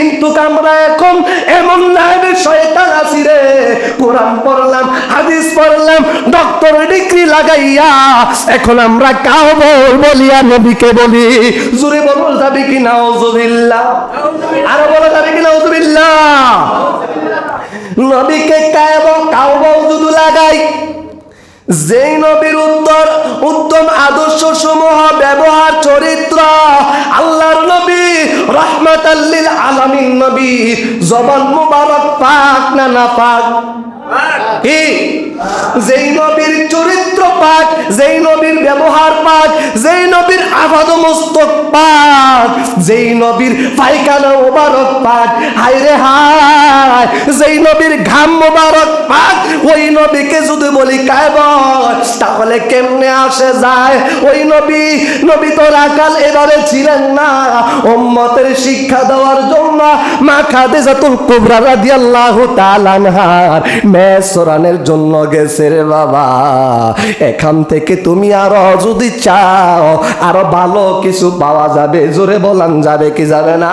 কিন্তু আমরা এখন এমন নাইবে শয়তান আছি রে। কোরআন পড়লাম, হাদিস পড়লাম ডক্টর ডিগ্রি লাগাইয়া এখন আমরা কাউবল বলিয়া নবীকে বলি। জুরে বলব যাবে কি নাউজুবিল্লাহ আরও বলা, যাবে কি নাউজুবিল্লাহ নবীকে কায়ব কাউবল যদি লাগাই। যেই নবীর উত্তর, উত্তম আদর্শ সমূহ, ব্যবহার, চরিত্র নবী রহমত আল্লিল আলামিন নবী জবান মুবারক পাক না না পাক? কি? যেই নবীর চরিত্র পাক যেই নবীর ব্যবহার পাক যেই নবীর আবাদ মস্তক পাক যেই নবীর পায়খানা ওবারক পাক হায় রে হায়! যেই নবীর ঘাম মোবারক পাক ওই নবীকে যদি বলি কায়ব তাহলে কেমনে আসে যায়? ওই নবী নবী তো রাখাল এবারে ছিলেন না। উম্মতের শিক্ষা দেওয়ার জন্য মা খাদিজাতুল কুবরা রাদিয়াল্লাহু তাআলা আনহার মেসরানের জন্য গেছে রে বাবা। এখান থেকে তুমি আরও যদি চাও, আরও ভালো কিছু পাওয়া যাবে। জোরে বলান যাবে কি যাবে না?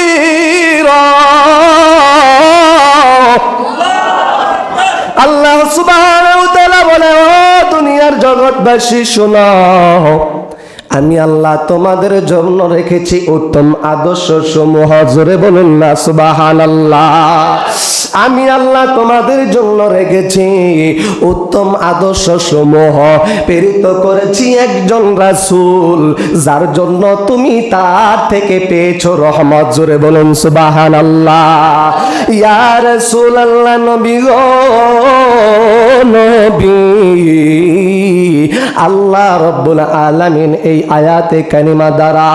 আল্লাহ তাআলা বলে ও দুনিয়ার জগৎবাসী শোনো। আমি আল্লাহ তোমাদের জন্য রেখেছি উত্তম আদর্শ সমূহ। জোরে বলুন না, সুবহানাল্লাহ। আমি আল্লাহ তোমাদের জন্য রেখেছি উত্তম আদর্শ সমূহ। প্রেরিত করেছি একজন রাসূল, যার জন্য তুমি তার থেকে পেয়েছ রহমত। জোরে বলুন, সুবহানাল্লাহ। ইয়া রাসূলুল্লাহ, নবী গো, নবী। আল্লাহ রব্বুল আলামিন এই আয়াতে কানিমা দ্বারা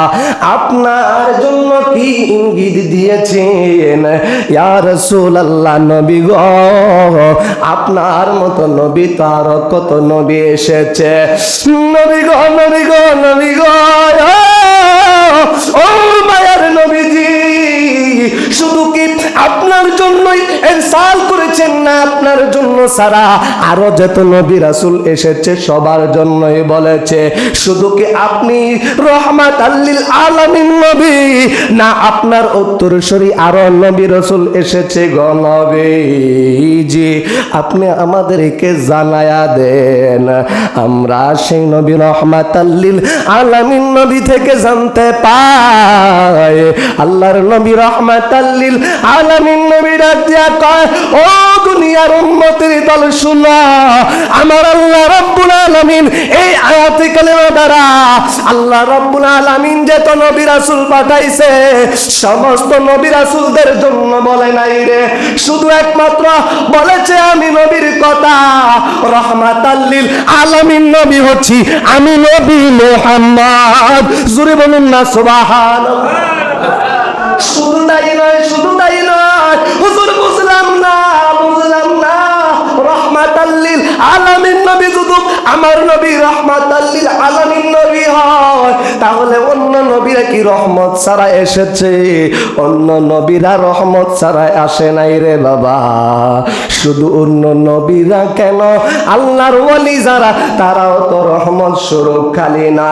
আপনার জন্য কি ইঙ্গিত দিয়েছেন? নবী গো, আপনার মতো নবী তো আরও কত নবী এসেছে। নবী নবী গো, নবী ও নবীজি, শুধু কি আপনার জন্যই এরসাল করেছেন না আপনার জন্য সারা? আরও যত নবী রাসূল এসেছে, সবার জন্যই বলেছে। শুধু কি আপনি রহমাত আল্লিল আলামিন নবী? না, আপনার উত্তরসূরি আরও নবী রাসূল এসেছে গো নবী জি আপনি আমাদেরকে জানায়া দেন। আমরা সেই নবী রহমাত আল্লিল আলামিন নবী থেকে জানতে পাই। আল্লাহর নবী রহমাত আল্লিল আলামিন নবী রাজিয়া কয়, ও দুনিয়ার উম্মতের দল শুনো আমার আল্লাহ রাব্বুল আলামিন এই আয়াতে কালেমা দ্বারা আল্লাহ রাব্বুল আলামিন যে তো নবী রাসূল পাঠাইছে, সমস্ত নবী রাসূলদের জন্য বলে নাই রে। শুধু একমাত্র বলেছে আমি নবীর কথা রহমাতাল্লিল আলামিন নবী হচ্ছি আমি নবী মুহাম্মদ। জুরে বলুন না, সুবহানাল্লাহ। শুধু তাই নয়, শুধু আলামিন নবী যদি আমার নবী রহমাতাল্লিল আলামিন নবী হয়, তাহলে অন্য নবীরা কি রহমত ছাড়া এসেছে? অন্য নবীরা রহমত ছাড়া আসে নাই রে বাবা। শুধু অন্য নবীরা কেন? আল্লাহর ওয়ালি যারা, তারাও তো রহমত স্বরূপ খালি না।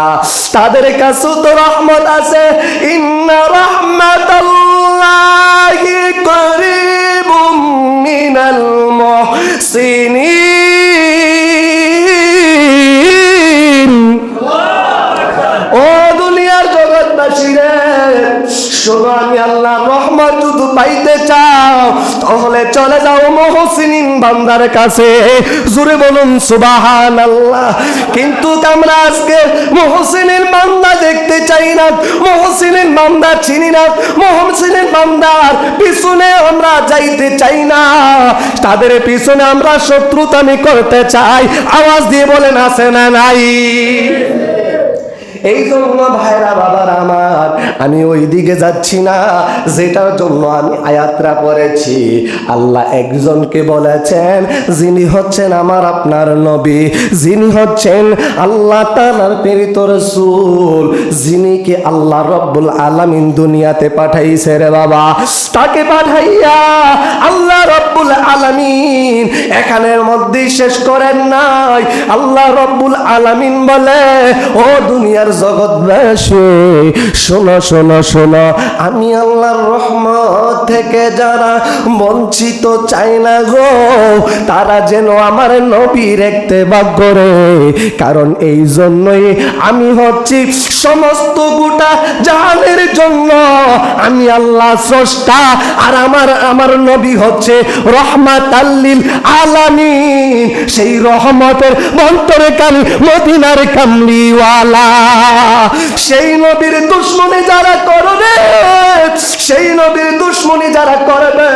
তাদের কাছেও তো রহমত আছে। ইন্না রহমাতাল্লাহি করিবুম من المحسنين ও দুনিয়ার জগৎবাসী শোনো আমি আল্লাহ রহমত যদি পাইতে চাও, তাহলে চলে যাও মহসিনিন বান্দার কাছে। জুড়ে বলুন সুবাহান আল্লাহ কিন্তু আমরা আজকে মহসিনের বান্দা দেখতে চাই না মহসিনের বান্দা চিনি না মহসিনের বান্দার পিছনে আমরা যাইতে চাই না। তাদের পিছনে আমরা শত্রুতামি করতে চাই। আওয়াজ দিয়ে বলেন, আছে না নাই? এই জন্য ভাইরা, বাবার আমার, আমি ওই দিকে যাচ্ছি না। যেটার জন্য আমি আয়াত্রা পড়েছি। আল্লাহ একজনকে বলেছেন, যিনি হচ্ছেন আমার আপনার নবী, যিনি হচ্ছেন আল্লাহ তালার প্রেরিত রসুল, যিনি কি আল্লাহ রব্বুল আলামিন দুনিয়াতে পাঠাইছে রে বাবা? তাকে পাঠাইয়া আল্লাহ রব্বুল আলামিন এখানের মধ্যেই শেষ করেন নাই। আল্লাহ রব্বুল আলামিন বলে, ও দুনিয়ার জগৎবাসী। শোনো শোনো শোনো, আমি আল্লাহর রহমত থেকে যারা বঞ্চিত চাই না গো, তারা যেন আমার নবী দেখতে ভাগ্য রে। কারণ এই জন্যই আমি হচ্ছি সমস্ত গোটা জাহানের জন্য। আমি আল্লাহ স্রষ্টা, আর আমার আমার নবী হচ্ছে রহমাত আল্লিল আলামিন। সেই রহমতের বন্তরে কালি মদিনার কামলিওয়ালা। সেই নবীর দুশ্মনী যারা করবে, সেই নবীর দুশ্মনী যারা করবে,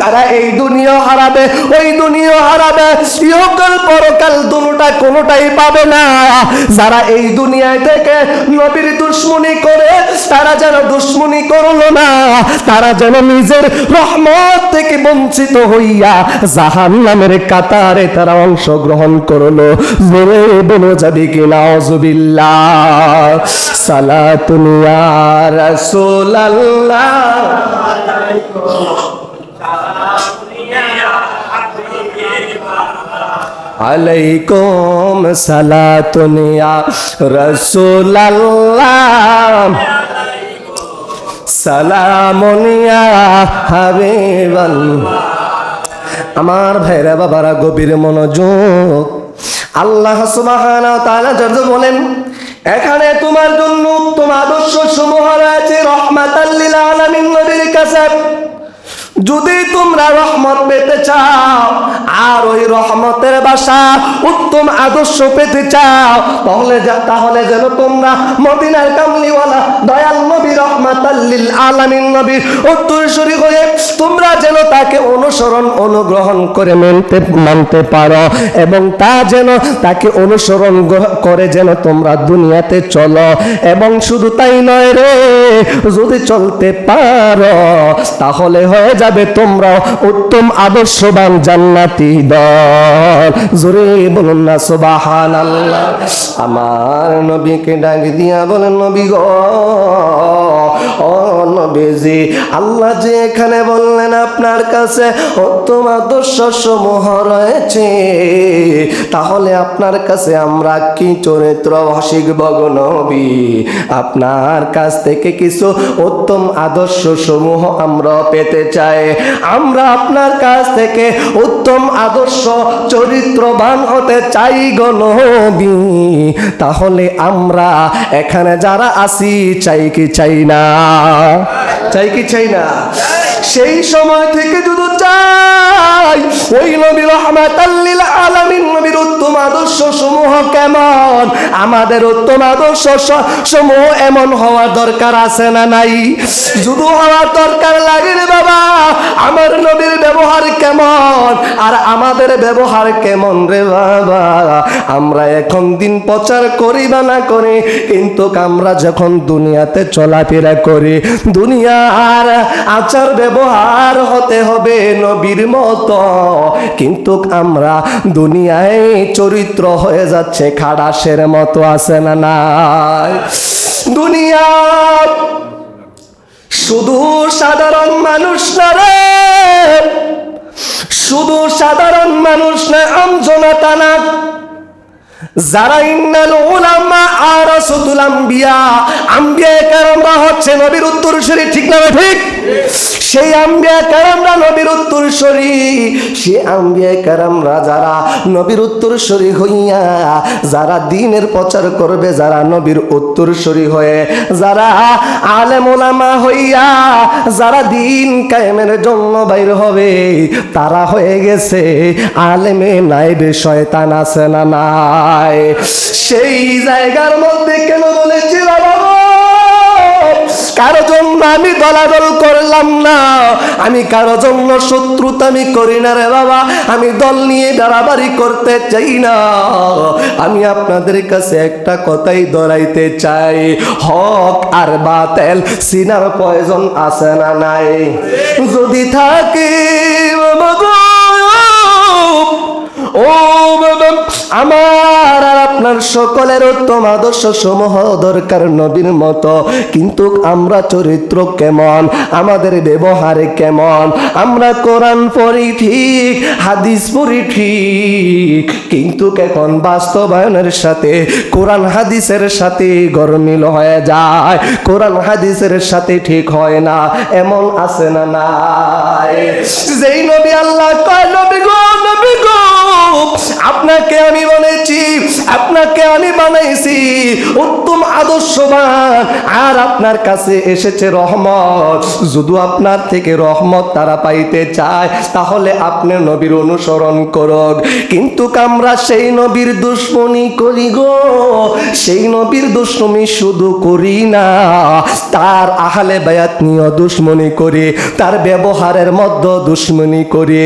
তারা এই দুনিয়া হারাবে, ওই দুনিয়া হারাবে। ইহকাল পরকাল দুটা কোনোটাই পাবে না। যারা এই দুনিয়ায় থেকে নবীর দুশ্মনী করে তারা যেন দুশ্মনী করল না, তারা যেন নিজের রহমত থেকে বঞ্চিত হইয়া জাহান নামের কাতারে তারা অংশগ্রহণ করল। জোরে বলো যাবে কি নাউজুবিল্লাহ সালাতুন ইয়া রাসূলাল্লাহ। আলাইকুম সালাতুন ইয়া রাসূলাল্লাহ। সালামুন ইয়া আমার ভাইরা বাবারা গভীর মনোযোগ। আল্লাহ সুবাহ বলেন, এখানে তোমার জন্য উত্তম আদর্শ যদি তোমরা রহমত পেতে চাও, আর ওই রহমতের বাসা উত্তম আদর্শ পেতে চাও, তাহলে তাহলে যেন তোমরা মদিনার কামলিওয়ালা, দয়াল নবী রহমাতাল্লিল আলামিন নবীর উত্তরসূরি হয়ে তোমরা যেন তাকে অনুসরণ, অনুগ্রহণ করে মানতে মানতে পারো, এবং তা যেন তাকে অনুসরণ করে যেন তোমরা দুনিয়াতে চলো। এবং শুধু তাই নয় রে, যদি চলতে পারো, তাহলে হয়ে যাবে তোমরা উত্তম আদর্শবান জান্নাতি দল। জোরে বলুন না সুবাহান আল্লাহ আমার নবীকে ডাক দিয়া বলেন, নবী গো, ও নবীজি, আল্লাহ যে এখানে বললেন আপনার কাছে উত্তম আদর্শ সমূহ রয়েছে, তাহলে আপনার কাছে আমরা কি চরিত্র শিখব গো নবী? আপনার কাছ থেকে কিছু উত্তম আদর্শ সমূহ আমরা পেতে চাই। আমরা আপনার কাছ থেকে উত্তম আদর্শ চরিত্রবান হতে চাই গো তাহলে আমরা এখানে যারা আসি চাই কি চাই না? চাই কি চাই না? সেই সময় থেকে যদি চাই, ওই নবী রহমাতাল্লিল আলামিন, নবীর উত্তম আদর্শ সমূহ কেমন? আমাদের উত্তম আদর্শ সমূহ এমন হওয়ার দরকার আছে না নাই? যদি হওয়ার দরকার লাগে রে বাবা, আমার কেমন আর আমাদের ব্যবহার কেমন রে বাবা? আমরা এখন দিন প্রচার করি বা না করি, কিন্তু আমরা যখন দুনিয়াতে চলাফেরা করি, দুনিয়ার আচার ব্যবহার হতে হবে নবীর মতো। কিন্তু আমরা দুনিয়ায় চরিত্র হয়ে যাচ্ছে খাড়াসের মতো আছে না নাই? দুনিয়া শুধু সাধারণ মানুষ না শুধু সাধারণ মানুষ না আমজনতা না। যারা ইন্নাল উলামা আরাসাতুল আম্বিয়া আম্বিয়া কারামরা হচ্ছে নবীর উত্তরসূরি, ঠিক না ঠিক? সেই আম্বিয়া কারামরা নবীর উত্তরসূরি সেই আম্বিয়া কারামরা যারা নবীর উত্তরসূরি হইয়া, যারা দিনের প্রচার করবে, যারা নবীর উত্তরসূরি হয়ে, যারা আলেম ওলামা হইয়া, যারা দিন কায়েমের জন্য বাইর হবে, তারা হয়ে গেছে আলেমে নাইবে শয়তান আছে না না? নাই সেই জায়গার মধ্যে কেন বলেছি কারও জন্য আমি দলাদল করলাম না। আমি কারও জন্য শত্রুতা আমি করি না রে বাবা। আমি দল নিয়ে দাঁড়াবাড়ি করতে চাই না। আমি আপনাদের কাছে একটা কথাই ধরাইতে চাই। হক আর বাতেল, সিনার প্রয়োজন আছে না নাই। যদি থাকে ও আমার আর আপনার সকলের উত্তম আদর্শ সমূহ দরকার নবীর মতো। কিন্তু আমরা চরিত্র কেমন? আমাদের ব্যবহারে কেমন? আমরা কোরআন পড়ি ঠিক, হাদিস পড়ি ঠিক। কিন্তু এখন বাস্তবায়নের সাথে, কোরআন হাদিসের সাথে গরমিল হয়ে যায়। কোরআন হাদিসের সাথে ঠিক হয় না, এমন আছে না নাই? যেই নবী আল্লাহ কয়, নবী গো নবী গো আপনাকে আমি আপনাকে আমি বানাইছি। উত্তম আদর্শবান, আর আপনার কাছে এসেছে রহমত। যদি আপনার থেকে রহমত তারা পাইতে চায়, তাহলে আপনি নবীর অনুসরণ করুক। কিন্তু আমরা সেই নবীর দুশ্মনী করি গো। সেই নবীর দুশ্মনী শুধু করি না, তার আহলে বায়াত নিয়ে দুশ্মনী করি, তার ব্যবহারের মধ্যে দুশ্মনী করি।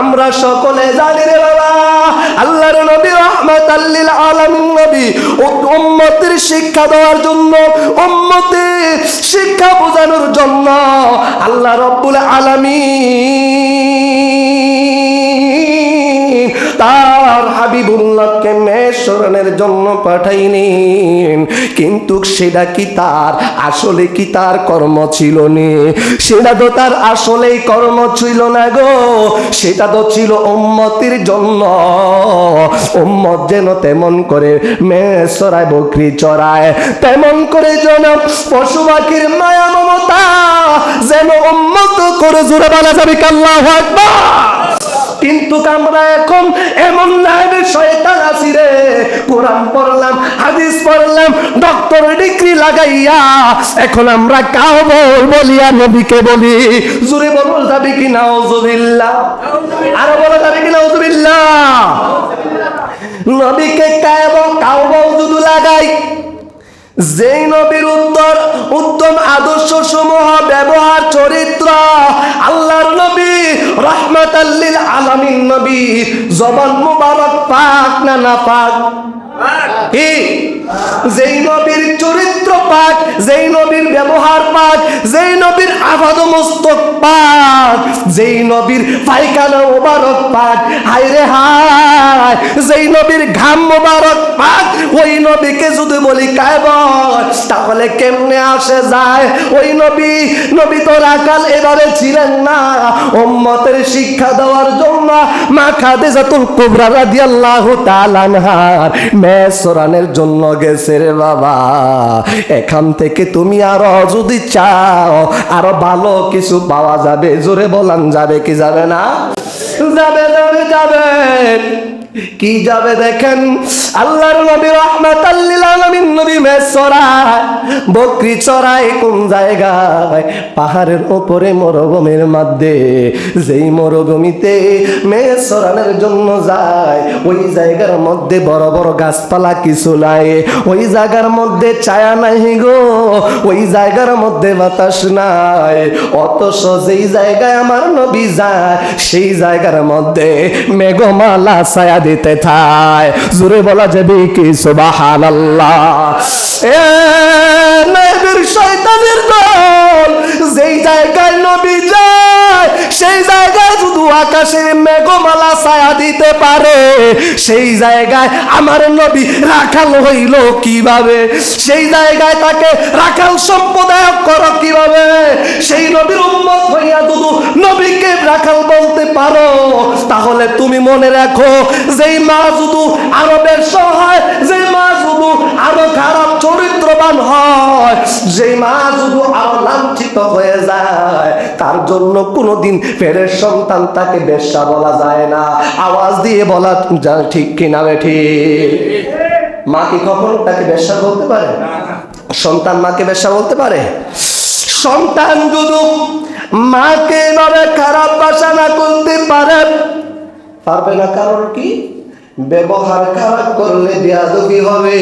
আমরা সকলে জানি রে বাবা আল্লাহর নবী রহমত আল্লিল আলামিন নবী উম্মতের শিক্ষা দেওয়ার জন্য, উম্মতে শিক্ষা বোঝানোর জন্য আল্লাহ রব্বুল আলামিন তার হাবিবুল্লাহকে মেশরণের জন্য পাঠাইলেন? কিন্তু সেটা কি তার আসলে কি তার কর্ম ছিল নে? সেটা তো তার আসলেই কর্ম ছিল না গো। সেটা তো ছিল উম্মতির জন্য। উম্মত যেন তেমন করে মেয়ে বকরি চড়ায়, তেমন করে যেন পশু পাখির মায়া মমতা যেন উম্মত করে জোরে বলা যাবে কাল্লাহ আকবার? কিন্তু আমরা এখন এমন নাইবের শয়তান আছি রে। কোরআন পড়লাম, হাদিস পড়লাম ডক্টর ডিগ্রি লাগাইয়া এখন আমরা কাউ বল বলিয়া নবীকে বলি। জুরে বল যাবে কি নাউজুবিল্লাহ আরও বলা, যাবে কি নাউজুবিল্লাহ নবীকে কায়ব কাউ বল লাগাই। যেই নবীর উত্তর, উত্তম আদর্শ সমূহ ব্যবহার, চরিত্র, আল্লাহর নবী রহমত আল্লিল আলামিন নবী, জবান মুবারক, পাক না না পাক? যেই নবীর চরিত্র পাক, যেই নবীর ব্যবহার পাক, যেই নবীর আবাদ মস্তক পাক যেই নবীর পায়খানা মোবারক পাক হায় রে হায়, যেই নবীর ঘাম মোবারক পাক ওই নবীকে যদি বলি কায়ব তাহলে কেমনে আসে যায়? ওই নবী নবী তো রাখাল এবারে ছিলেন না। উম্মতের শিক্ষা দেওয়ার জন্য মা খাদেজাতুল কুবরা রাদিয়াল্লাহু তাআলা আনহার মেসরানের জন্য গেছে রে বাবা। এখান থেকে তুমি আরও যদি চাও, আরও ভালো কিছু পাওয়া যাবে জোরে বলান যাবে কি যাবে না? যাবে যাবে যাবে। কি যাবে দেখেন? আল্লাহর নবী রহমাত আলামিন নবী মেসরায় বকরি চড়ায় কোন জায়গায়? পাহাড়ের ওপরে মরুভূমির মধ্যে। যেই মরুভূমিতে জন্য যায়, ওই জায়গার মধ্যে বড় বড় গাছপালা কিছু নাই। ওই জায়গার মধ্যে ছায়া নাই গো, ওই জায়গার মধ্যে বাতাস নাই। অথচ যেই জায়গায় আমার নবী যায়, সেই জায়গার মধ্যে মেঘমালা ছায়া দিতে থায়। জোরে বলা যাবে কি? আল্লাহ শয়তানের দল, যেই জায়গায় নবী যায়, সেই জায়গায় শুধু আকাশের মেঘমালা ছায়া দিতে পারে। সেই জায়গায় আমার নবী রাখাল হইল কীভাবে? সেই জায়গায় তাকে রাখাল সম্প্রদায়ক করো রাখাল বলতে পারো, তাহলে তুমি মনে রাখো, যেই মা শুধু আরবের সহায় যে মা শুধু আরও খারাপ চরিত্রবান হয় যে মা শুধু আরও লাঞ্ছিত হয়ে যায়, তার জন্য কোনোদিন ফেরের সন্তান তাকে বেশ্যা বলা যায় না। আওয়াজ দিয়ে বলা, যা- ঠিক কিনা বে ঠিক। মা কি কখনো তাকে বেশ্যা বলতে পারে? সন্তান মাকে বেশ্যা বলতে পারে? সন্তান যদি মাকে এভাবে খারাপ ভাষা না করতে পারে। পারবে না কারণ কি? ব্যবহার খারাপ করলে বেয়াদবি হবে।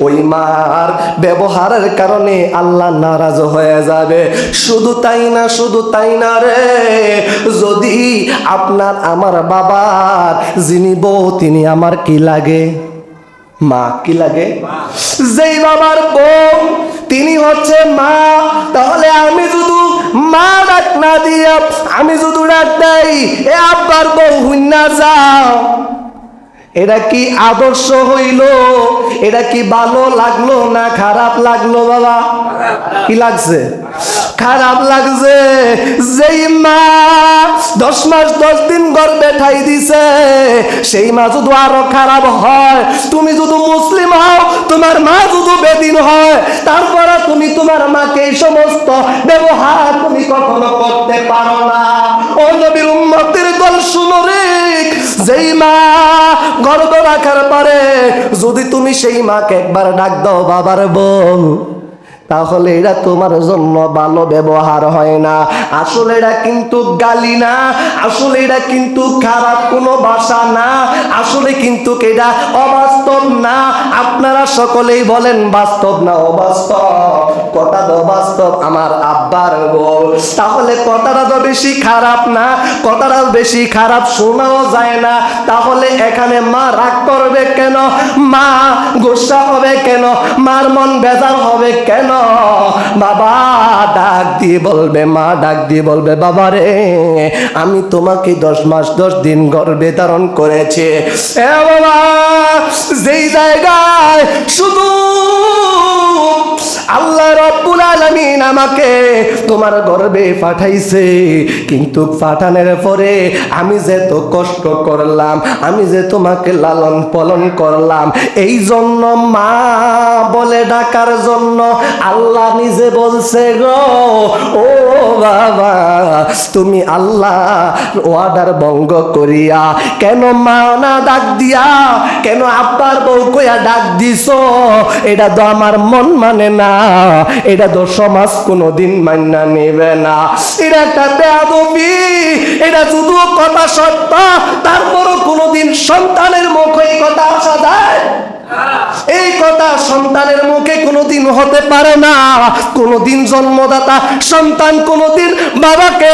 ওই মার ব্যবহারের কারণে আল্লাহ নারাজ হয়ে যাবে। শুধু তাই না শুধু তাই না রে। যদি আপনার আমার বাবার যিনি বউ তিনি আমার কি লাগে? মা কি লাগে? যেই বাবার বউ তিনি হচ্ছে মা। তাহলে আমি শুধু মা ডাক না দিয়ে আমি যদি ডাক দেই এ আব্বার বউ হুন্না যাও। এটা কি আদর্শ হইল? এটা কি ভালো লাগল না খারাপ লাগল বাবা? কি লাগছে? খারাপ লাগছে। যেই মা দশ মাস, দশ দিন গর্বে ঠাই দিছে, সেই মা যদি আরও খারাপ হয়, তুমি যদি মুসলিম হও, তোমার মা যদি বেদিন হয়, তারপরে তুমি তোমার মাকে এই সমস্ত ব্যবহার তুমি কখনো করতে পারো না। ও নবীর উম্মতের দল শুনো রে। যেই মা গর্ব রাখার পরে যদি তুমি সেই মাকে একবার ডাক দাও বাবার বউ। তাহলে এটা তোমার জন্য ভালো ব্যবহার হয় না। আসলে এটা কিন্তু গালি না, আসলে এটা কিন্তু খারাপ কোনো ভাষা না, আসলে কিন্তু এটা অবাস্তব না। আপনারা সকলেই বলেন, বাস্তব না অবাস্তব? কথা তো বাস্তব, আমার আব্বার বল তাহলে কথাটা তো বেশি খারাপ না, কথাটা বেশি খারাপ শোনাও যায় না। তাহলে এখানে মা রাগ করবে কেন? মা গোসা হবে কেন? মার মন বেজার হবে কেন? বাবা, ডাক দিয়ে বলবে, মা ডাক দিয়ে বলবে, বাবা রে, আমি তোমাকে দশ মাস, দশ দিন গর্বে ধারণ করেছে। যেই জায়গায় শুধু আল্লাহ রব্বুল আলামিন আমাকে তোমার গর্বে পাঠাইছে। কিন্তু পাঠানোর পরে আমি যে তো কষ্ট করলাম, আমি যে তোমাকে লালন পালন করলাম এই জন্য মা বলে ডাকার জন্য আল্লাহ নিজে বলছে গো, ও বাবা, তুমি আল্লাহ ওয়াদার ভঙ্গ করিয়া কেন মা না ডাক দিয়া, কেন আব্বার বউ কইয়া ডাক দিছো? এটা তো আমার মন মানে না। এটা তো সমাজ কোনোদিন নেবে না। এটা একটা বেয়াদবি, এটা কথা সত্য, তারপরও কোনোদিন সন্তানের মুখে এই কথা আসা যায়? এই কথা সন্তানের মুখে কোনোদিন হতে পারে না। কোনোদিন জন্মদাতা সন্তান, কোনোদিন বাবাকে,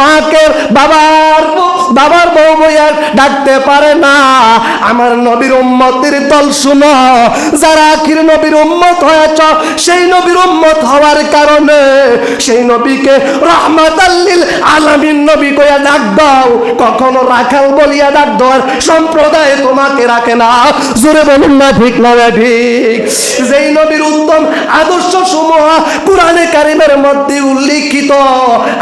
মাকে, বাবার বাবার বউ বইয়ার ডাকতে পারে না। আমার নবীর উম্মতের দল শুনো, যারা আখির নবীর উম্মত হয়েছ, সেই নবীর উম্মত হওয়ার কারণে সেই নবীকে রহমত আল্লিল আলামিন নবী কইয়া ডাক দাও। কখনো রাখাল বলিয়া ডাক দেওয়ার সম্প্রদায় তোমাকে রাখে না। জোরে বলুন না ঠিক না ঠিক? যেই নবীর উত্তম আদর্শ সমূহ কোরআনে কারিমের মধ্যে উল্লিখিত,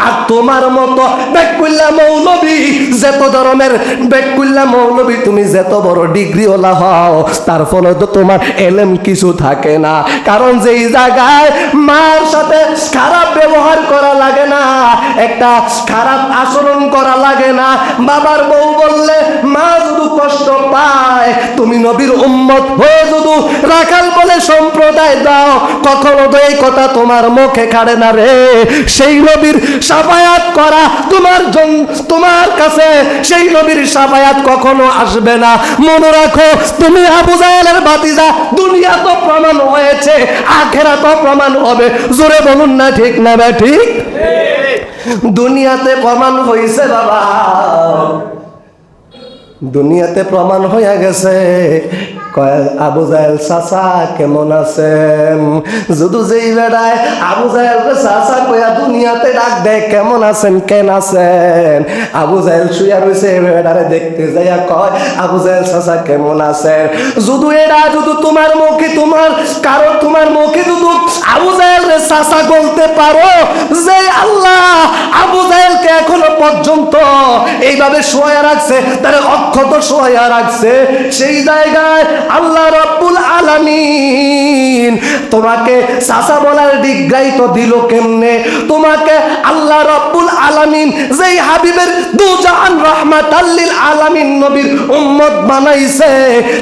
আর তোমার মতো বেকুল্লা মৌলবী যত ধরনের বেকুল্লা মৌলবী, তুমি যত বড় ডিগ্রি ওলা হও, তার ফলে তো তোমার এলেম কিছু থাকে না। কারণ যেই জায়গায় মার সাথে খারাপ ব্যবহার করা লাগে না, একটা খারাপ আচরণ করা লাগে না। বাবার বউ বললে, মা শুধু কষ্ট পায়, তুমি নবীর উম্মত হয়ে শুধু রাখাল বলে সম্প্রদায় দাও, কখনো তো এই কথা তোমার মুখে খাড়ে না রে। সেই নবীর সাফায়াত করা তোমার তোমার কাছে সেই নবীর সাফায়াত কখনো আসবে না। মনে রাখো, তুমি আবু জাহেলের ভাতিজা, দুনিয়া তো প্রমাণ হয়েছে আখেরা তো প্রমাণ হবে জোরে বলুন না ঠিক না বে ঠিক? দুনিয়াতে প্রমাণ হয়েছে বাবা। দুনিয়াতে প্রমাণ হয়ে গেছে। আবু জাহেল, চাচা, কেমন আছেন? যদি যেই বেড়ায়, আবু জাহেল চাচা কয়া দুনিয়াতে ডাক দেয়, কেমন আছেন, কেন আছেন? আবু জাহেল শুয়া রয়েছে বেড়ারে দেখতে যাইয়া কয়, আবু জাহেল, চাচা, কেমন আছেন? যদি এরা, যদি তোমার মুখে তোমার কারও তোমার মুখে যদি আবু জাহেল রে চাচা বলতে পারো যে আল্লাহ, আবু জাহেলকে এখনও পর্যন্ত এইভাবে শোয়া রাখছে, তার অক্ষত শোয়া রাখছে। সেই জায়গায় আল্লাহ রব্বুল আলামিন, তোমাকে চাচা বলার ডিগ্রাই তো দিল কেমনে? তোমাকে আল্লাহ রব্বুল আলামিন যেই হাবিবের দুজাহান রহমাত আল্লিল আলামিন নবীর উম্মত বানাইছে,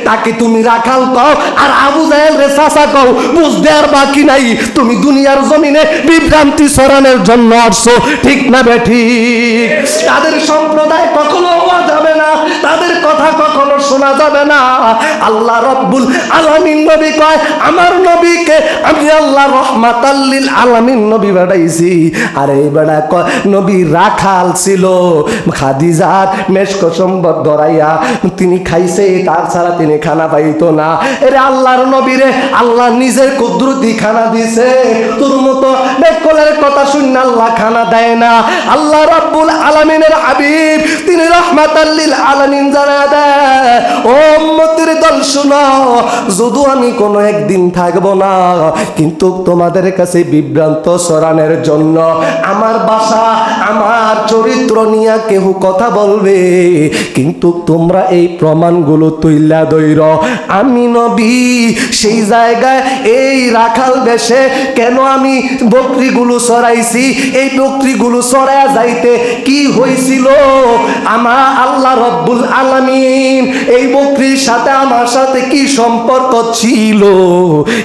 তাকে তুমি রাখাল কও, আর আবু জাহেল রে চাচা কও, বুঝতে আর বাকি নাই, তুমি দুনিয়ার জমিনে বিভ্রান্তি ছড়ানোর জন্য আসছো, ঠিক না বেঠিক তাদের সম্প্রদায় কখনো হওয়া যাবে না, তাদের কথা কখনো শোনা যাবে না। আল্লাহ রব্বুল আলামিন নবী কয়, আমার নবীকে আমি আল্লাহ রহমাতাল্লিল আলামিন নবী বাড়াইছি আর এই বেড়া কয়, নবী রাখাল ছিল, খাদিজার মেশক সম্পদ ধরাইয়া তিনি খাইছে, তার ছাড়া তিনি খানা পাইতো না। এরে আল্লাহর নবীরে আল্লাহ নিজের কুদরতি খানা দিছে। তোর মতো বেকলের কথা শুনে আল্লাহ খানা দেয় না। আল্লাহ রাব্বুল আলামিনের হাবিব, তিনি রহমাতাল্লিল আলামিন জানা দেয়, ও উম্মতের দল শুনো যদি আমি কোনো একদিন থাকব না, কিন্তু তোমাদের কাছে বিভ্রান্ত সরানের জন্য আমার বাসা, আমার চরিত্র নিয়ে কেউ কথা বলবে। কিন্তু তোমরা এই প্রমাণগুলো তুইলা দইর আমি নবী, সেই জায়গায় এই রাখাল বেশে কেন আমি বকরিগুলো সরাইছি? এই বকরিগুলো সরায়া যাইতে কি হয়েছিল আমার আল্লাহ রব্বুল আলামিন এই বকরির সাথে আমার সাথে কি সম্পর্ক ছিল?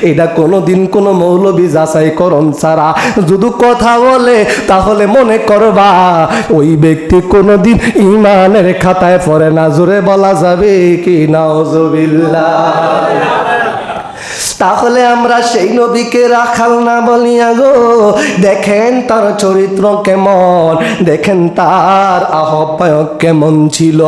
এটা কোনোদিন কোনো মৌলবি যাচাই করন ছাড়া। যদি কথা বলে, তাহলে মনে করবা, ওই ব্যক্তি কোনোদিন ইমানের খাতায় পড়ে না। জোরে বলা যাবে কি? নাউজুবিল্লাহ। তাহলে আমরা সেই নবীকে রাখাল না বলিয়া গো। দেখেন তার চরিত্র কেমন, দেখেন তার আহ্বায়ক কেমন ছিল।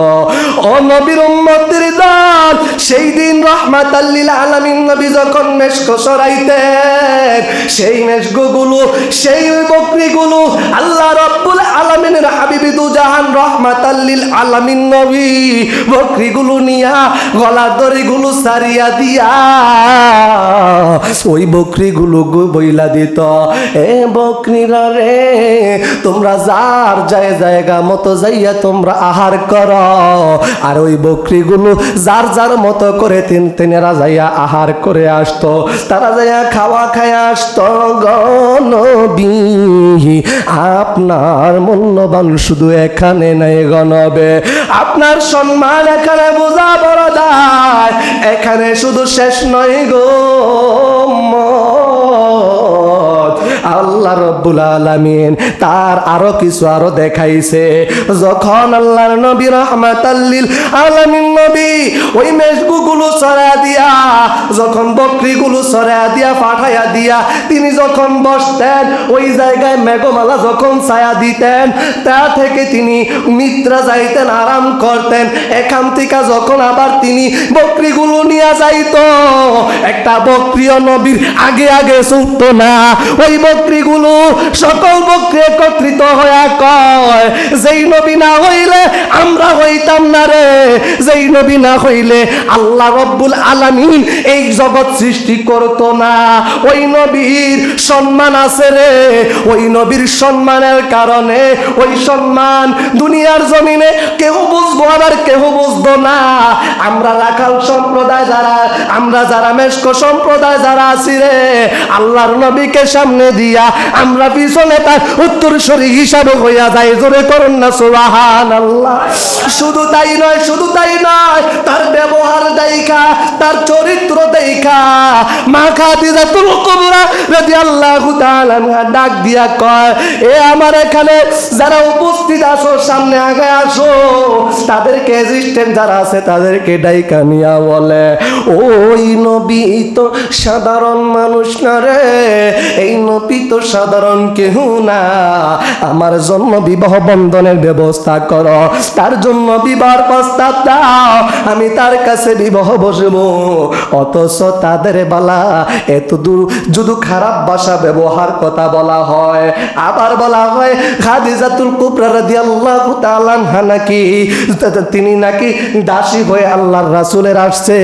ও নবীর উম্মতের দল সেই দিন রহমাত আল্লিল আলামিন নবী যখন মেশক সরাইতেন, সেই মেশকগুলো, সেই বকরিগুলো আল্লাহ রব্বুল আলামিনের হাবিবি দু জাহান রহমাত আল্লিল আলামিন নবী বকরিগুলো নিয়া গলা দড়িগুলো সারিয়া দিয়া ওই বকরিগুলো বইলা দিত। এ বকরিরা রে, তোমরা যার যায় জায়গা মতো যাইয়া তোমরা আহার কর। আর ওই বকরিগুলো যার যার মতো করে তিন তিনেরা যাইয়া আহার করে আসতো। তারা যাইয়া খাওয়া খায় আসতো গনবি আপনার মূল্যবান শুধু এখানে নাই গণবে আপনার সম্মান এখানে বোঝা বড় যায় এখানে শুধু শেষ নয় গো উম্মত। আল্লাহ রব্বুল আলামিন তার আরও কিছু আরও দেখাইছে। যখন আল্লাহর নবী রহমাতাল্লিল আলামিন নবী ওই মেষগুলো সরা দিয়া, যখন বকরিগুলো সরা দিয়া, পাঠাইয়া দিয়া, তিনি যখন বসতেন, ওই জায়গায় মেঘমালা যখন ছায়া দিতেন, তা থেকে তিনি নিদ্রা যাইতেন, আরাম করতেন। এখান থেকে যখন আবার তিনি বকরিগুলো নিয়ে যাইতো, একটা বকরিও নবীর আগে আগে ছুটতো না। ওই বকরিগুলো সকল বকরি একত্রিত হয়ে কয় যেই নবী না হইলে আমরা হইতাম না রে। যেই নবী না হইলে আল্লাহ রব্বুল আলামিন এই জগৎ সৃষ্টি করতো না। ওই নবীর সম্মান আছে রে। ওই নবীর সম্মানের কারণে ওই সম্মান দুনিয়ার জমিনে কেউ বুঝব আবার কেউ বুঝব না। আমরা রাখাল সম্প্রদায় যারা, আমরা যারা মেশক সম্প্রদায় যারা আছি রে, আল্লাহর নবীকে সামনে দিয়া আমরা পিছনে তার উত্তরসূরি হিসাবে হইয়া যাই। জোরে করুন না সুবাহান আল্লাহ শুধু তাই নয়, শুধু তাই নয়, তার ব্যবহার দেখা, তার চরিত্র দেখা। মা খাদিজা তুল কুবরা তাআলা আনহা ডাক দিয়া কয়, এ আমার এখানে যারা উপস্থিত আছো, সামনে আগে আসো। তাদেরকে অ্যাসিস্ট্যান্ট যারা আছে, তাদেরকে ডাইকা নিয়া বলে, ওই নবী তো সাধারণ মানুষ না রে, এই নবী তো সাধারণ কেহ না। আমার জন্য বিবাহ বন্ধনের ব্যবস্থা করো। তার জন্য বিবাহ প্রস্তাব দাও আমি তার কাছে বিবাহ বসবো। অথচ তাদের বালা এত দূর যদি খারাপ ভাষা ব্যবহার কথা বলা হয়। আবার বলা হয়, খাদিজাতুল কুবরা রাদিয়াল্লাহু তাআলা নাকি? তিনি নাকি দাসী হয়ে আল্লাহর রাসূলের আসছে।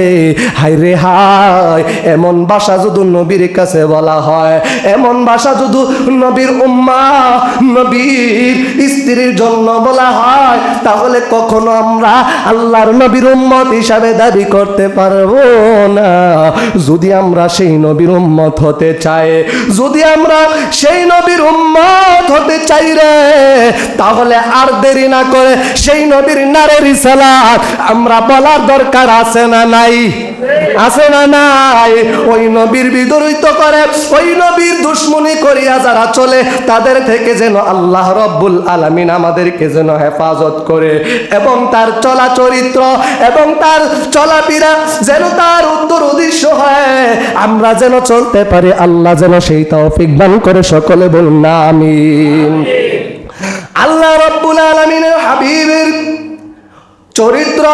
হাই রে হায়, এমন ভাষা যদি নবীর কাছে বলা হয়, এমন ভাষা যদি নবীর উম্মা নবীর স্ত্রীর জন্য বলা হয় তাহলে কখনো আমরা আল্লাহর নবীর উম্মত হিসাবে দাবি করতে পারব না। যদি আমরা সেই নবীর উম্মত হতে চাই, যদি আমরা সেই নবীর উম্মত হতে চাই রে, তাহলে আর দেরি না করে সেই নবীর নারের সালাত আমরা বলার দরকার আছে না নাই? আছে না নাই? ওই নবীর বিদরিত করে, ওই নবীর দুশ্মনী করিয়া যারা চলে, তাদের থেকে যেন আল্লাহ রব্বুল আলামিন আমাদেরকে যেন হেফাজত করে। এবং তার চলা চরিত্র, এবং তার চলাফেরা যেন তার উত্তর উদ্দেশ্য হয়। আমরা যেন চলতে পারি, আল্লাহ যেন সেই তৌফিক দান করে সকলে বলুন না আমিন। আল্লাহ রব্বুল আলামিনের হাবিবের চরিত্র